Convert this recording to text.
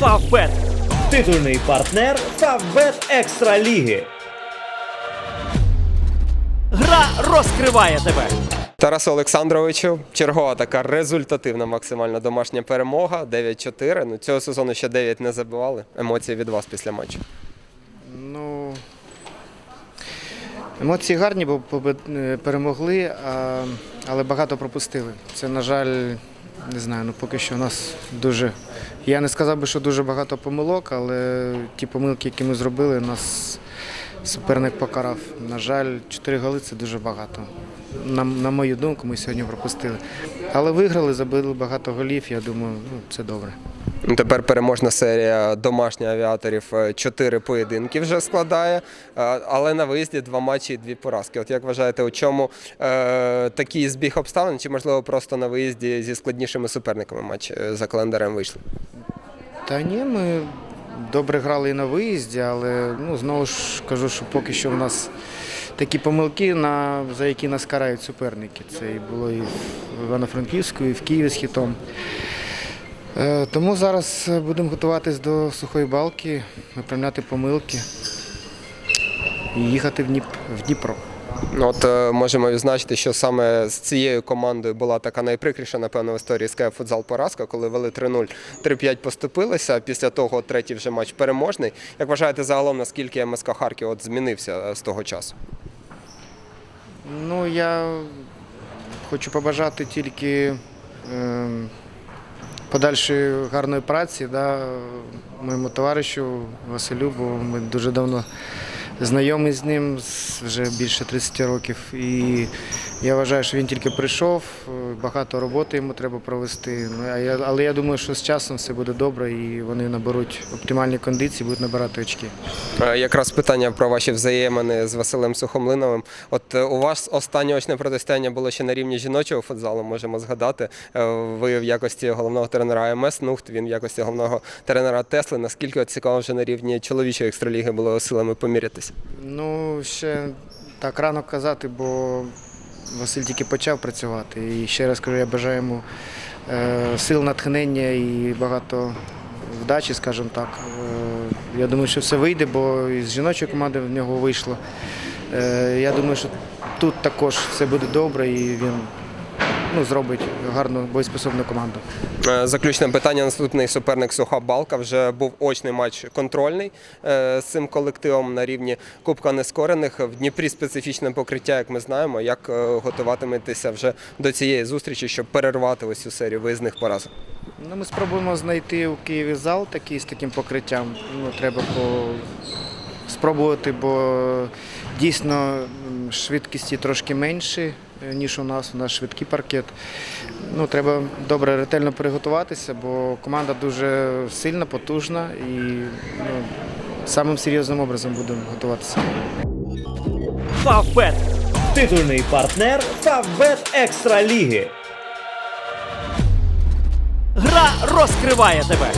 Фавбет. Титульний партнер Фавбет Екстра Ліги. Гра розкриває тебе. Тарасу Олександровичу, чергова така результативна максимально домашня перемога. 9-4. Ну, цього сезону ще 9 не забивали. Емоції від вас після матчу. Ну, емоції гарні, бо е, перемогли, але багато пропустили. Це, на жаль, не знаю, ну поки що у нас дуже. Я не сказав би, що дуже багато помилок, але ті помилки, які ми зробили, нас суперник покарав. На жаль, 4 голи це дуже багато. На, на мою думку, ми сьогодні пропустили. Але виграли, забили багато голів, я думаю, ну, це добре. Ну, Тепер переможна серія домашніх авіаторів. е, Чотири поєдинки вже складає, е, але на виїзді два матчі і дві поразки. От як вважаєте, у чому е, такий збіг обставин, чи можливо просто на виїзді зі складнішими суперниками матч е, за календарем вийшли? Та ні, ми добре грали і на виїзді, але ну, знову ж кажу, що поки що в нас такі помилки, на, за які нас карають суперники. Це і було і в Івано-Франківську, і в Києві з хітом. Е, Тому зараз будемо готуватись до сухої балки, виправляти помилки і їхати в Дніп- в Дніпро. Ну, От е, можемо відзначити, що саме з цією командою була така найприкріша, напевно, в історії СК футзал поразка, коли вели 3-0, 3-5 поступилися. Після того третій вже матч переможний. Як вважаєте загалом, наскільки МСК Харків от змінився е, з того часу? Ну, я хочу побажати тільки е, подальшої гарної праці да, моєму товаришу Василю, бо ми дуже давно знайомі з ним, вже більше 30 років. І я вважаю, що він тільки прийшов, е, багато роботи йому треба провести. Ну, Але я думаю, що з часом все буде добре і вони наберуть оптимальні кондиції, будуть набирати очки. Е, Якраз питання про ваші взаємини з Василем Сухомлиновим. От е, у вас останнє очне протистояння було ще на рівні жіночого футзалу, можемо згадати. Ви в якості головного тренера АМС, Нухт, він в якості головного тренера Тесли. Наскільки цікаво вже на рівні чоловічої екстраліги було силами помірятися? Ну, ще так рано казати, бо Василь тільки почав працювати. І ще раз кажу, я бажаю йому е, сил, натхнення і багато вдачі, скажімо так. Е, я думаю, що все вийде, бо із жіночої команди в нього вийшло. Е, я думаю, що тут також все буде добре і він ну, зробить гарну боєспособну команду. Е, Заключне питання. Наступний суперник Суха Балка. Вже був очний матч контрольний е, з цим колективом на рівні Кубка Нескорених. В Дніпрі специфічне покриття, як ми знаємо. Як е, готуватиметеся вже до цієї зустрічі, щоб перервати ось цю серію виїзних поразок? Ну, ми спробуємо знайти у Києві зал такий з таким покриттям. Ну, треба по... спробувати, бо дійсно швидкісті трошки менші, ніж у нас. У нас швидкий паркет. Ну, треба добре ретельно приготуватися, бо команда дуже сильна, потужна і ну, самим серйозним образом будемо готуватися. Фавбет. Титульний партнер Фавбет Екстра Ліги. Гра розкриває тебе.